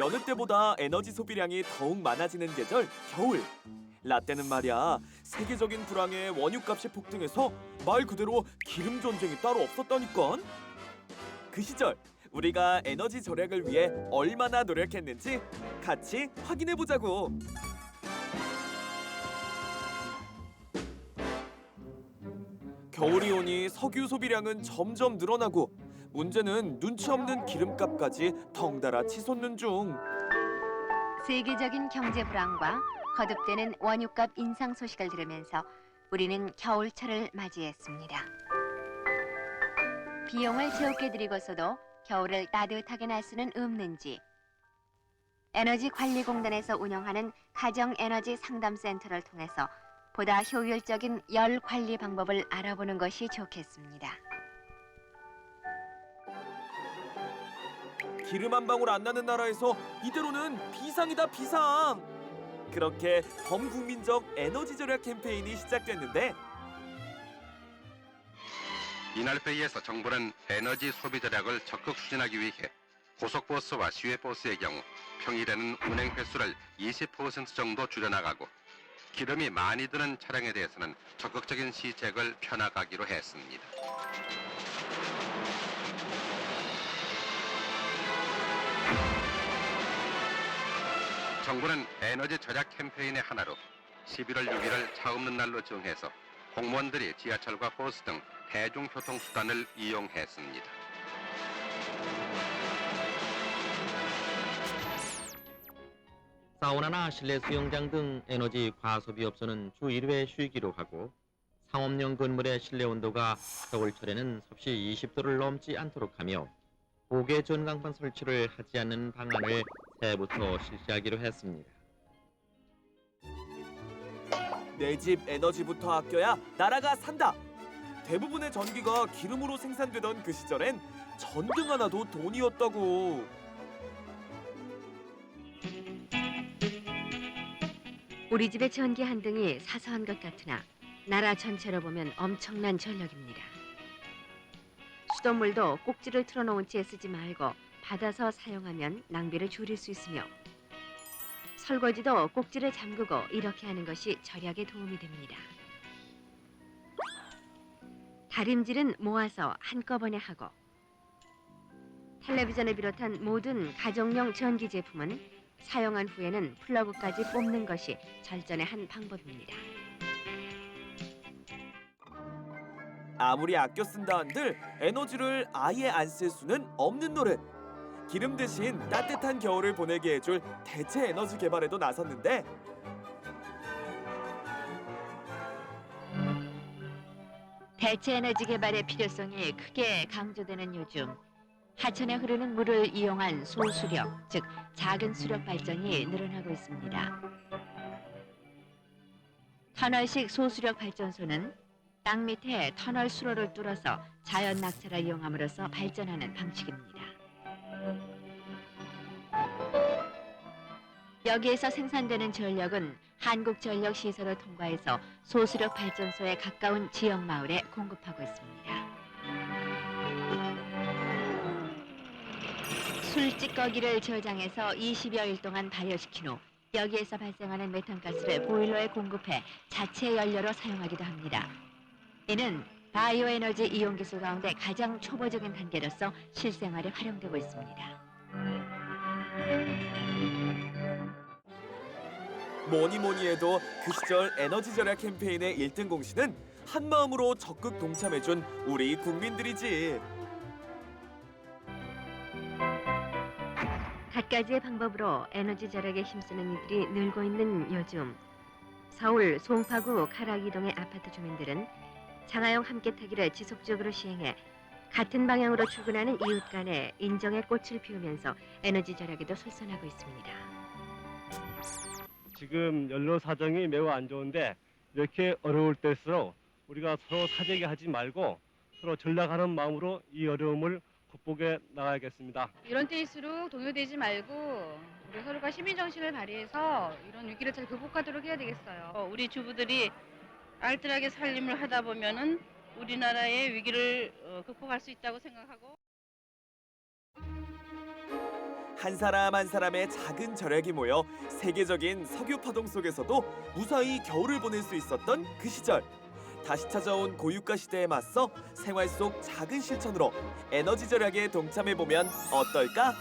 여느 때보다 에너지 소비량이 더욱 많아지는 계절 겨울. 라떼는 말이야 세계적인 불황에 원유값이 폭등해서 말 그대로 기름 전쟁이 따로 없었다니깐. 그 시절 우리가 에너지 절약을 위해 얼마나 노력했는지 같이 확인해 보자고. 겨울이 오니 석유 소비량은 점점 늘어나고 문제는 눈치 없는 기름값까지 덩달아 치솟는 중. 세계적인 경제 불황과 거듭되는 원유값 인상 소식을 들으면서 우리는 겨울철을 맞이했습니다. 비용을 제우게 드리고서도 겨울을 따뜻하게 날 수는 없는지 에너지관리공단에서 운영하는 가정에너지 상담센터를 통해서 보다 효율적인 열 관리 방법을 알아보는 것이 좋겠습니다. 기름 한 방울 안 나는 나라에서 이대로는 비상이다 비상. 그렇게 범국민적 에너지 절약 캠페인이 시작됐는데 이날 회의에서 정부는 에너지 소비 절약을 적극 추진하기 위해 고속버스와 시외버스의 경우 평일에는 운행 횟수를 20% 정도 줄여나가고 기름이 많이 드는 차량에 대해서는 적극적인 시책을 펴나가기로 했습니다. 정부는 에너지 절약 캠페인의 하나로 11월 6일을 차 없는 날로 정해서 공무원들이 지하철과 버스 등 대중교통수단을 이용했습니다. 사우나나 실내 수영장 등 에너지 과소비 업소는 주 1회 쉬기로 하고 상업용 건물의 실내 온도가 겨울철에는 섭씨 20도를 넘지 않도록 하며 고개 전광판 설치를 하지 않는 방안을 새해부터 실시하기로 했습니다. 내 집 에너지부터 아껴야 나라가 산다. 대부분의 전기가 기름으로 생산되던 그 시절엔 전등 하나도 돈이었다고. 우리 집의 전기 한 등이 사소한 것 같으나 나라 전체로 보면 엄청난 전력입니다. 수돗물도 꼭지를 틀어놓은 채 쓰지 말고 받아서 사용하면 낭비를 줄일 수 있으며 설거지도 꼭지를 잠그고 이렇게 하는 것이 절약에 도움이 됩니다. 다림질은 모아서 한꺼번에 하고 텔레비전을 비롯한 모든 가정용 전기 제품은 사용한 후에는 플러그까지 뽑는 것이 절전의 한 방법입니다. 아무리 아껴 쓴다 한들 에너지를 아예 안 쓸 수는 없는 노릇. 기름 대신 따뜻한 겨울을 보내게 해줄 대체 에너지 개발에도 나섰는데 대체 에너지 개발의 필요성이 크게 강조되는 요즘 하천에 흐르는 물을 이용한 소수력, 즉 작은 수력 발전이 늘어나고 있습니다. 터널식 소수력 발전소는 땅 밑에 터널 수로를 뚫어서 자연 낙차를 이용함으로써 발전하는 방식입니다. 여기에서 생산되는 전력은 한국전력 시설을 통과해서 소수력 발전소에 가까운 지역 마을에 공급하고 있습니다. 술찌꺼기를 저장해서 20여일 동안 발효시킨 후 여기에서 발생하는 메탄가스를 보일러에 공급해 자체 연료로 사용하기도 합니다. 이는 바이오 에너지 이용 기술 가운데 가장 초보적인 단계로서 실생활에 활용되고 있습니다. 뭐니 뭐니 해도 그 시절 에너지 절약 캠페인의 1등 공신은 한마음으로 적극 동참해준 우리 국민들이지. 갖가지의 방법으로 에너지 절약에 힘쓰는 이들이 늘고 있는 요즘 서울 송파구 카락이동의 아파트 주민들은 장하영 함께 타기를 지속적으로 시행해 같은 방향으로 출근하는 이웃 간에 인정의 꽃을 피우면서 에너지 절약에도 솔선하고 있습니다. 지금 연료 사정이 매우 안 좋은데 이렇게 어려울 때일수록 우리가 서로 사재기 하지 말고 서로 전략하는 마음으로 이 어려움을 극복해 나가야겠습니다. 이런 때일수록 동요되지 말고 우리 서로가 시민 정신을 발휘해서 이런 위기를 잘 극복하도록 해야 되겠어요. 어, 우리 주부들이 알뜰하게 살림을 하다 보면은 우리나라의 위기를 어, 극복할 수 있다고 생각하고 한 사람 한 사람의 작은 절약이 모여 세계적인 석유 파동 속에서도 무사히 겨울을 보낼 수 있었던 그 시절. 다시 찾아온 고유가 시대에 맞서 생활 속 작은 실천으로 에너지 절약에 동참해 보면 어떨까?